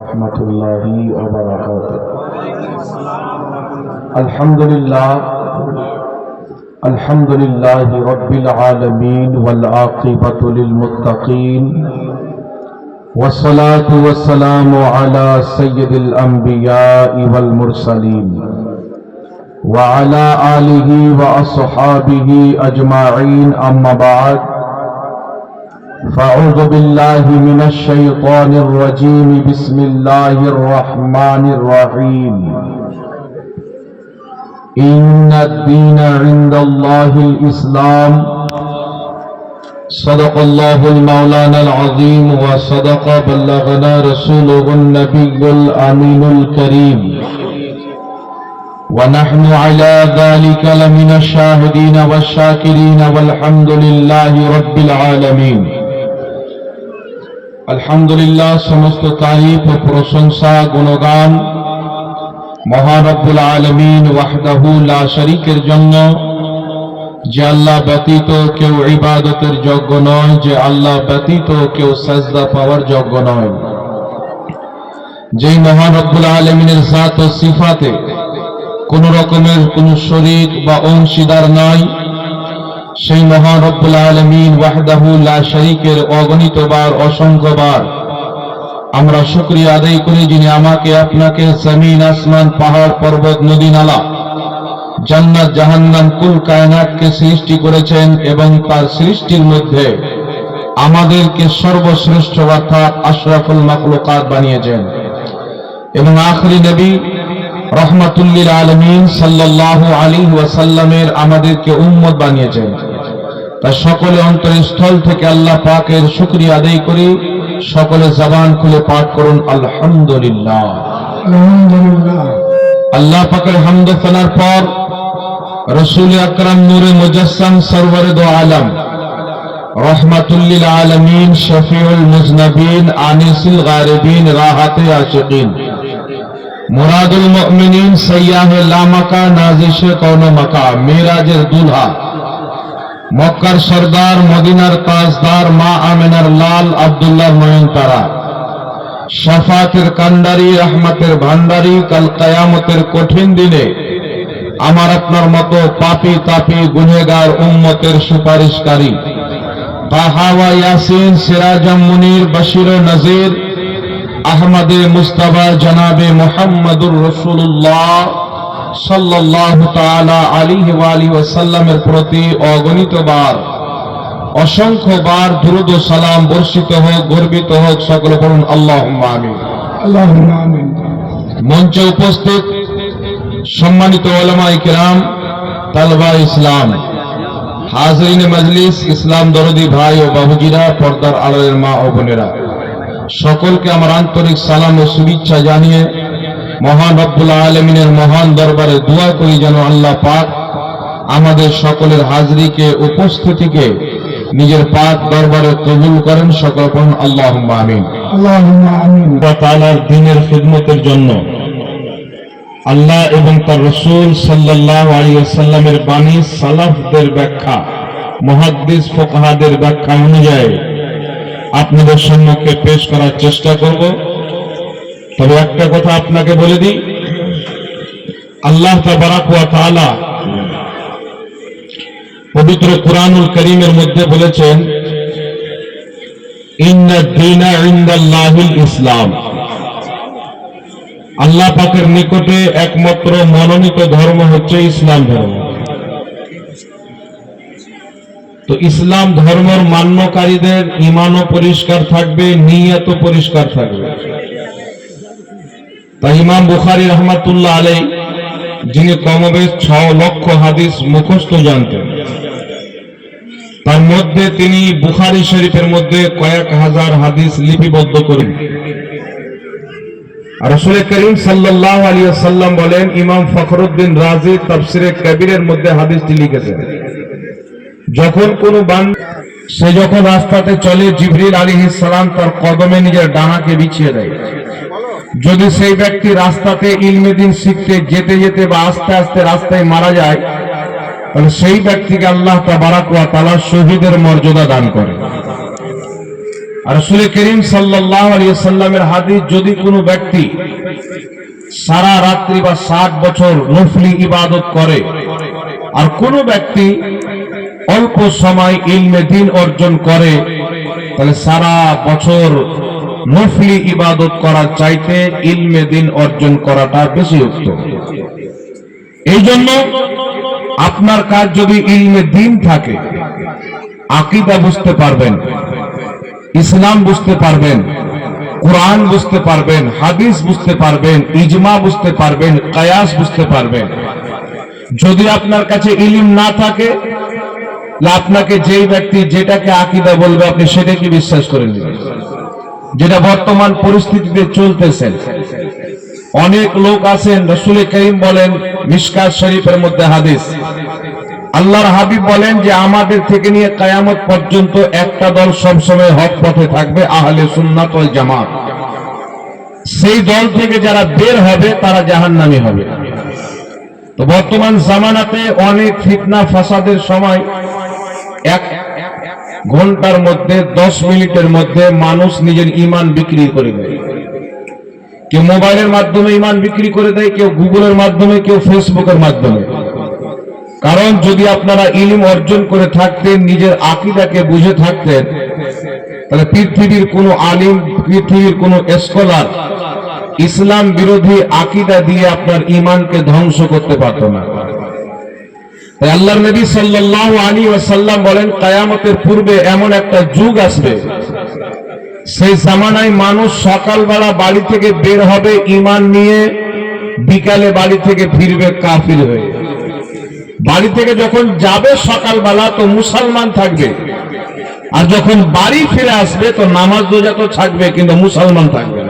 رحمۃ اللہ وبرکاتہ۔ الحمد للہ الحمد للہ رب العالمین والعاقبۃ للمتقین، والصلاة والسلام على سید الانبیاء والمرسلین وعلى آلہ واصحابہ اجمعین، اما بعد فأعوذ بالله من الشيطان الرجيم. بسم الله الرحمن الرحيم. إن الدين عند الله الإسلام. صدق الله المولانا العظيم وصدق بلغنا رسوله النبي الأمين الكريم. ونحن على ذلك لمن الشاهدين والشاكرين والحمد لله رب العالمين. আলহামদুলিল্লাহ, সমস্ত তারিফ ও প্রশংসা, গুণগান মহারব্বুল আলমিন ওয়াহদাহু লা শরীকের জন্য, যে আল্লাহ ব্যতীত কেউ ইবাদতের যোগ্য নয়, যে আল্লাহ ব্যতীত কেউ সাজদা পাওয়ার যোগ্য নয়। যেই মহারব্বুল আলমিনের জাত ও সিফাতে কোন রকমের কোন শরীক বা অংশীদার নয় সেই মহান রব্বুল আলমিন ওয়াহদাহু লা শরীকের অগণিতবার অসংখ্যবার আমরা শুক্রিয়া আদায় করি যিনি আমাকে, আপনাকে জমিন, আসমান, পাহাড়, পর্বত, নদী, নালা, জান্নাত, জাহান্নাম, কুল, কায়নাতকে সৃষ্টি করেছেন এবং তার সৃষ্টির মধ্যে আমাদেরকে সর্বশ্রেষ্ঠ অর্থাৎ আশরাফুল মাকলুকাত বানিয়েছেন। এবং আখরি নবী রহমাতুল্লিল আলমিন সাল্লাহ আলী ওয়াসাল্লামের আমাদেরকে উম্মত বানিয়েছেন। তাই সকলে অন্তরস্থল থেকে আল্লাহ পাকের শুক্রিয়া আদায় করি। সকলে জবান খুলে পাঠ করুন আলহামদুলিল্লাহ। আল্লাহ পাকের হামদ ফেলার পর রসুল আকরাম নূরে মুজাসসাম সরওয়ারে দো আলম রহমাতুল্লিল আলমিন শফিউল মুজনবিন আনিসুল গারিবিন রাহাতে আশিকিন। মুরাদুল মুমিনিন সৈয়াহ লামাকা নাজিশে কৌন মাকা, মিরাজের দুলহা। মক্কার সর্দার, মদিনার তাজদার মা আমেনার লাল আব্দুল্লাহ নয়ন তারা। শাফাতের কান্ডারি রহমতের ভান্ডারি কাল কায়ামতের কঠিন দিনে আমার আপনার মতো পাপি তাপি গুনেগার উম্মতের সুপারিশকারী। তাহাওয়া ইয়াসিন, সিরাজম মুনির, বশির নজির আহমদে মুস্তাফা জনাবে মোহাম্মদুর রসুল্লাহ সাল্লাহ তালা আলী আলী ওয়াসাল্লামের প্রতি অগণিতবার অসংখ্যবার দুরুদ ও সালাম বর্ষিত হোক গর্বিত হোক সকলে বলুন আল্লাহ আমিন। মঞ্চে উপস্থিত সম্মানিত ওলামাই কিরাম তালবা ইসলাম হাজরিন মজলিস ইসলাম দরদি ভাই ও বাবুজিরা পর্দার আড়ালের মা ও বোনেরা। সকলকে আমার আন্তরিক সালাম ও শুভেচ্ছা জানিয়ে মহান রব্বুল আলমিনের মহান দরবারে দোয়া করি যেন আল্লাহ পাক আমাদের সকলের হাজরিকে উপস্থিতিকে নিজের পাক দরবারে কবুল করেন। সকল পড়ুন আল্লাহ আমিন। তাআলার দিনের খিদমতের জন্য আল্লাহ এবং তার রসুল সাল্লাহ আলিয়াল্লামের বাণী সালাফদের ব্যাখ্যা মহাদ্দিস ফোকাহাদের ব্যাখ্যা অনুযায়ী আপনাদের সম্মুখে পেশ করার চেষ্টা করব। তবে একটা কথা আপনাকে বলে দিই। আল্লাহ তাআলা পবিত্র কুরআনুল করিমের মধ্যে বলেছেন ইসলাম। আল্লাহ পাকের নিকটে একমাত্র মনোনীত ধর্ম হচ্ছে ইসলাম ধর্ম। তো ইসলাম ধর্মের মান্যকারীদের ইমানও পরিষ্কার থাকবে নিয়ত পরিষ্কার থাকবে। তাই ইমাম বুখারি রহমাতুল্লাহ আলাই যিনি কমবেশ ছ লক্ষ হাদিস মুখস্থ জানতেন, তার মধ্যে তিনি বুখারি শরীফের মধ্যে কয়েক হাজার হাদিস লিপিবদ্ধ করেন। রসুল করিম সাল্লাহ আলী সাল্লাম বলেন, ইমাম ফখরুদ্দিন রাজি তফসিরে কবিরের মধ্যে হাদিসটি লিখেছেন। যখন কোন বান, সে যখন রাস্তাতে চলে, জিবরিল আলী সালাম তার কদমে নিজের ডানাকে বিছিয়ে দেয়। যদি সেই ব্যক্তি রাস্তাতে ইলমেদিন শিখতে যেতে যেতে বা আস্তে আস্তে রাস্তায় মারা যায়, তাহলে সেই ব্যক্তিকে আল্লাহ তাবারাক ওয়া তাআলা শহীদের মর্যাদা দান করে। আর রসুল করিম সাল্লাহ সাল্লামের হাদিস, যদি কোনো ব্যক্তি সারা রাত্রি বা ষাট বছর নফলি ইবাদত করে, আর কোন ব্যক্তি অল্প সময় ইলমে দিন অর্জন করে, তাহলে সারা বছর নফলি ইবাদত করার চাইতে ইলমে দিন অর্জন করাটা বেশি উত্তম। এই জন্য আপনার কাজ যদি ইলমে দিন থাকে, আকিদা বুঝতে পারবেন, ইসলাম বুঝতে পারবেন, কোরআন বুঝতে পারবেন, হাদিস বুঝতে পারবেন, ইজমা বুঝতে পারবেন, কায়াস বুঝতে পারবেন। যদি আপনার কাছে ইলিম না থাকে আপনাকে যেই ব্যক্তি যেটাকে আকিদা বলবে, আপনি সেটাকে বিশ্বাস করে নেবেন। যেটা বর্তমান পরিস্থিতিতে চলতেছেন অনেক লোক আছেন, রসুল করিম বলেন মিসকাত শরীফের মধ্যে হাদিস। আল্লাহর হাবিব বলেন যে, আমাদের থেকে নিয়ে কায়ামত পর্যন্ত একটা দল সবসময় হক পথে থাকবে, আহলে সুন্নাত জামাত। সেই দল থেকে যারা বের হবে, তারা জাহান্নামী হবে। তো বর্তমান জামানাতে অনেক ফিতনা, ফাসাদের সময় এক ঘণ্টার মধ্যে, দশ মিনিটের মধ্যে মানুষ নিজের ইমান বিক্রি করে দেয়। কেউ মোবাইলের মাধ্যমে ইমান বিক্রি করে দেয়, কেউ গুগলের মাধ্যমে, কেউ ফেসবুকের মাধ্যমে। কারণ যদি আপনারা ইলিম অর্জন করে থাকতেন, নিজের আকিদাকে বুঝে থাকতেন, তাহলে পৃথিবীর কোনো আলিম, পৃথিবীর কোনো স্কলার ইসলাম বিরোধী আকিদা দিয়ে আপনার ইমানকে ধ্বংস করতে পারত না। আল্লাহর নবী সাল্লাল্লাহু আলী ওয়াসাল্লাম বলেন, কায়ামতের পূর্বে এমন একটা যুগ আসবে। সেই জামানায় মানুষ সকালবেলা বাড়ি থেকে বের হবে ইমান নিয়ে বিকালে বাড়ি থেকে ফিরবে কাফির হয়ে। বাড়ি থেকে যখন যাবে সকালবেলা তো মুসলমান থাকবে। আর যখন বাড়ি ফিরে আসবে তো নামাজ রোজা তো থাকবে, কিন্তু মুসলমান থাকবে না।